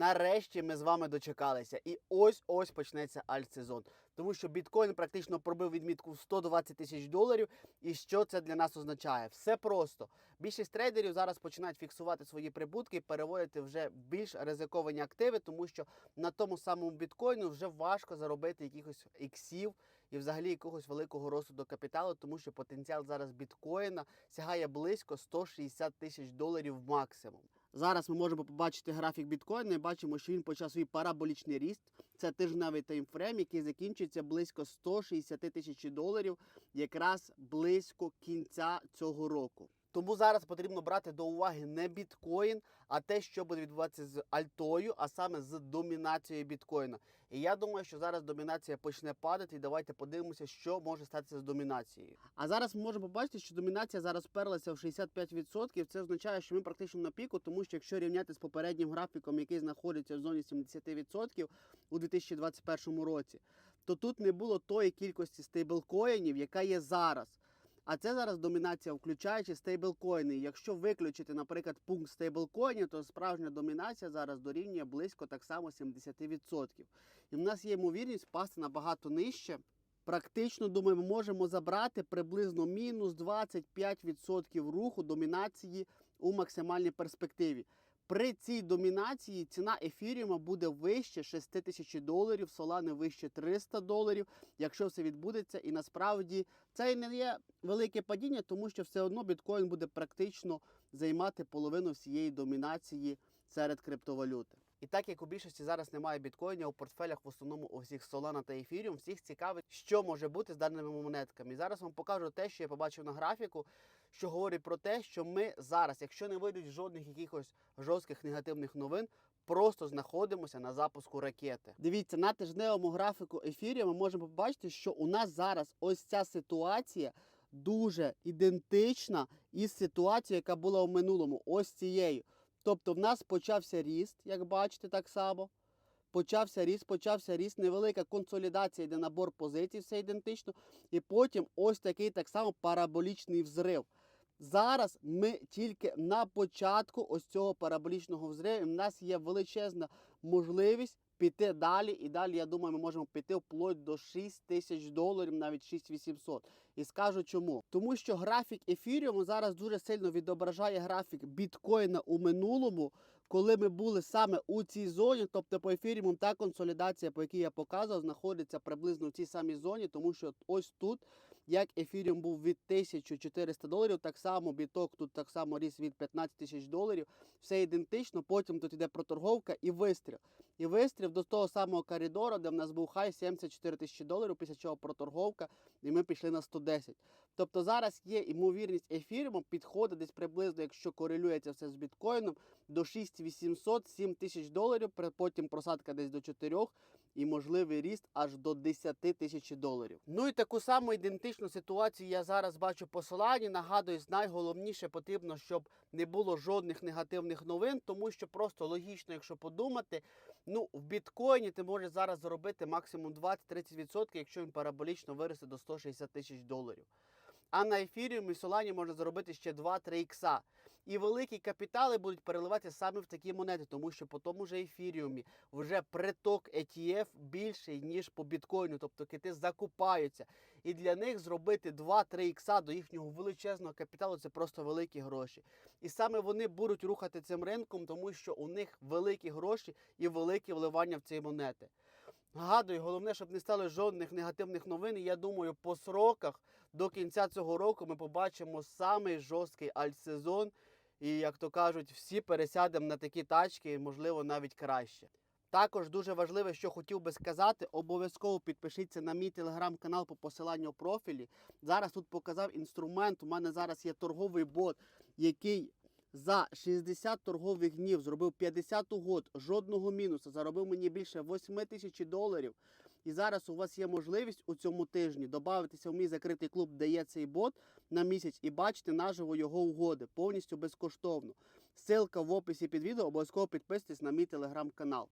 Нарешті ми з вами дочекалися. І ось ось почнеться альтсезон. Тому що біткоін практично пробив відмітку в 120 тисяч доларів. І що це для нас означає? Все просто. Більшість трейдерів зараз починають фіксувати свої прибутки і переводити вже більш ризиковані активи, тому що на тому самому біткоїну вже важко заробити якихось іксів і взагалі якогось великого росту до капіталу, тому що потенціал зараз біткоїна сягає близько 160 тисяч доларів максимум. Зараз ми можемо побачити графік біткоїна і бачимо, що він почав свій параболічний ріст. Це тижневий таймфрейм, який закінчується близько 160 тисяч доларів, якраз близько кінця цього року. Тому зараз потрібно брати до уваги не біткоін, а те, що буде відбуватися з альтою, а саме з домінацією біткоїна. І я думаю, що зараз домінація почне падати. І давайте подивимося, що може статися з домінацією. А зараз ми можемо побачити, що домінація зараз вперлася в 65%. Це означає, що ми практично на піку, тому що якщо рівняти з попереднім графіком, який знаходиться в зоні 70% у 2021 році, то тут не було тої кількості стейблкоїнів, яка є зараз. А це зараз домінація, включаючи стейблкоїни. Якщо виключити, наприклад, пункт стейблкоїнів, то справжня домінація зараз дорівнює близько так само 70%. І в нас є ймовірність впасти набагато нижче. Практично, думаю, ми можемо забрати приблизно мінус 25% руху домінації у максимальній перспективі. При цій домінації ціна ефіріума буде вище 6 тисяч доларів, солани вище 300 доларів, якщо все відбудеться. І насправді це не є велике падіння, тому що все одно біткоін буде практично займати половину всієї домінації серед криптовалюти. І так як у більшості зараз немає біткоїнів у портфелях, в основному у всіх Solana та Ethereum, всіх цікавить, що може бути з даними монетками. І зараз вам покажу те, що я побачив на графіку, що говорить про те, що ми зараз, якщо не вийдуть жодних якихось жорстких негативних новин, просто знаходимося на запуску ракети. Дивіться, на тижневому графіку ефірі ми можемо побачити, що у нас зараз ось ця ситуація дуже ідентична із ситуацією, яка була у минулому, ось цією. Тобто в нас почався ріст, як бачите, так само. Почався ріст, почався ріст, невелика консолідація, йде набор позицій, все ідентично. І потім ось такий так само параболічний взрив. Зараз ми тільки на початку ось цього параболічного взриву. В нас є величезна можливість піти далі. І далі, я думаю, ми можемо піти вплоть до 6 тисяч доларів, навіть 6800. І скажу чому. Тому що графік ефіріуму зараз дуже сильно відображає графік біткоїна у минулому, коли ми були саме у цій зоні. Тобто по ефіріуму та консолідація, по якій я показував, знаходиться приблизно в цій самій зоні, тому що ось тут, як ефіріум був від 1400 доларів, так само біток тут так само ріс від 15 тисяч доларів. Все ідентично. Потім тут іде проторговка і вистріл. І вистріл до того самого коридору, де в нас був хай 74 тисячі доларів, після чого проторговка, і ми пішли на 110. Тобто зараз є ймовірність ефіріуму підходить десь приблизно, якщо корелюється все з біткоїном, до 6800-7 тисяч доларів, потім просадка десь до 4 і можливий ріст аж до 10 тисяч доларів. Ну і таку саму ідентичну ситуацію я зараз бачу по Солані. Нагадую, найголовніше потрібно, щоб не було жодних негативних новин, тому що просто логічно, якщо подумати, ну в біткоїні ти можеш зараз заробити максимум 20-30%, якщо він параболічно виросте до 160 тисяч доларів. А на ефіріумі і Солані можна заробити ще 2-3 ікса. І великі капітали будуть переливатися саме в такі монети, тому що по тому же ефіріумі вже приток ETF більший, ніж по біткоїну. Тобто кити закупаються. І для них зробити 2-3 ікса до їхнього величезного капіталу це просто великі гроші. І саме вони будуть рухати цим ринком, тому що у них великі гроші і велике вливання в ці монети. Нагадую, головне, щоб не стало жодних негативних новин. Я думаю, по сроках до кінця цього року ми побачимо самий жорсткий альтсезон. І, як то кажуть, всі пересядемо на такі тачки, можливо, навіть краще. Також дуже важливе, що хотів би сказати, обов'язково підпишіться на мій телеграм-канал по посиланню в профілі. Зараз тут показав інструмент. У мене зараз є торговий бот, який за 60 торгових днів зробив 50 угод, жодного мінуса, заробив мені більше 8 тисяч доларів. І зараз у вас є можливість у цьому тижні додатися в мій закритий клуб, де є цей бот на місяць, і бачити наживо його угоди повністю безкоштовно. Силка в описі під відео, обов'язково підписуйтесь на мій телеграм-канал.